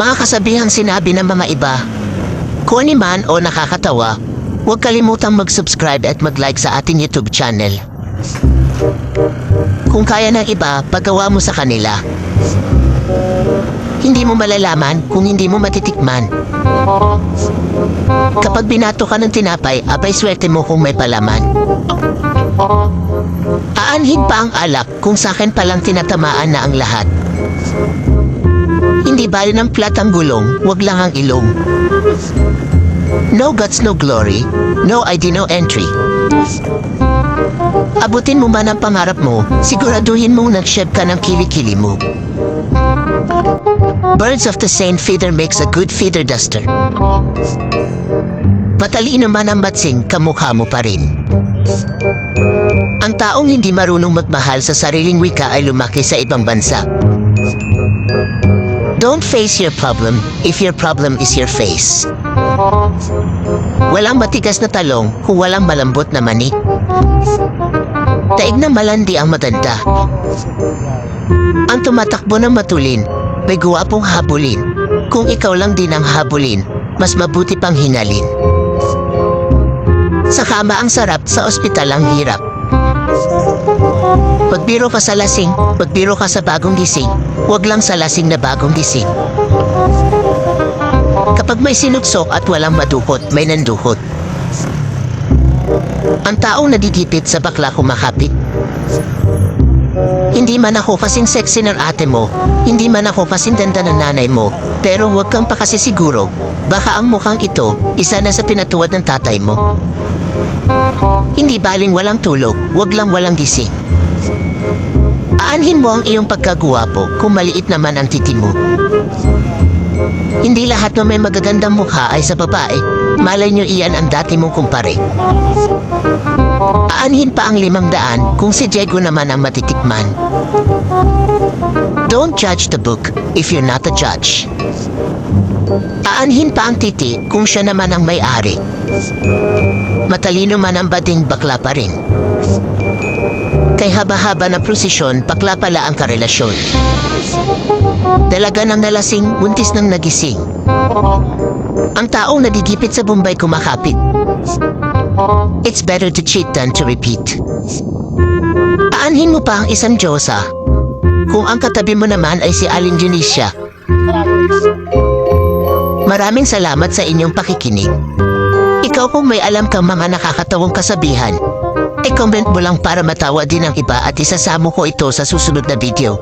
Mga kasabihang sinabi ng mga iba, kung man o nakakatawa, huwag kalimutang mag-subscribe at mag-like sa ating YouTube channel. Kung kaya ng iba, paggawa mo sa kanila. Hindi mo malalaman kung hindi mo matitikman. Kapag binato ka ng tinapay, abay swerte mo kung may palaman. Aanhin pa ang alak kung sa akin palang tinatamaan na ang lahat. Hindi bali ng flat ang gulong, wag lang ang ilong. No guts, no glory. No ID, no entry. Abutin mo man ang pangarap mo, siguraduhin mong nag-shave ka ng kilikili mo. Birds of the same feather makes a good feather duster. Matalino man ang batsing, kamukha mo pa rin. Ang taong hindi marunong magmahal sa sariling wika ay lumaki sa ibang bansa. Don't face your problem if your problem is your face. Walang matigas na talong kung walang malambot na mani. Daig na malandi ang matanda. Ang tumatakbo ng matulin, may guwapong habulin. Kung ikaw lang din ang habulin, mas mabuti pang hinalin. Sa kama ang sarap, sa ospital ang hirap. Pagbiro ka sa lasing, pagbiro ka sa bagong gising, huwag lang sa lasing na bagong gising. Kapag may sinuksok at walang madukot, may nanduhot. Ang taong nadidipit sa bakla kumakapit. Hindi man ako kasing sexy ng ate mo, hindi man ako kasing ganda ng nanay mo, pero huwag kang pa kasi siguro, baka ang mukhang ito, isa na sa pinatuwad ng tatay mo. Hindi baling walang tulog, wag lang walang gising. Aanhin mo ang iyong pagkaguwapo kung maliit naman ang titi mo. Hindi lahat ng may magagandang mukha ay sa babae. Malay nyo iyan ang dati mong kumpare. Aanhin pa ang limang daan kung si Diego naman ang matitikman. Don't judge the book if you're not a judge. Aanhin pa ang titi kung siya naman ang may-ari. Matalino man ang bading bakla pa rin. Kay haba-haba na prosesyon, bakla pala ang karelasyon. Dalaga ng nalasing, buntis ng nagising. Ang taong nadigipit sa Bombay kumakapit. It's better to cheat than to repeat. Aanhin mo pa ang isang Diyosa kung ang katabi mo naman ay si Alin Dionisio. Maraming salamat sa inyong pakikinig. Ikaw kung may alam kang mga nakakatawang kasabihan, i-comment mo lang para matawa din ang iba at isasamo ko ito sa susunod na video.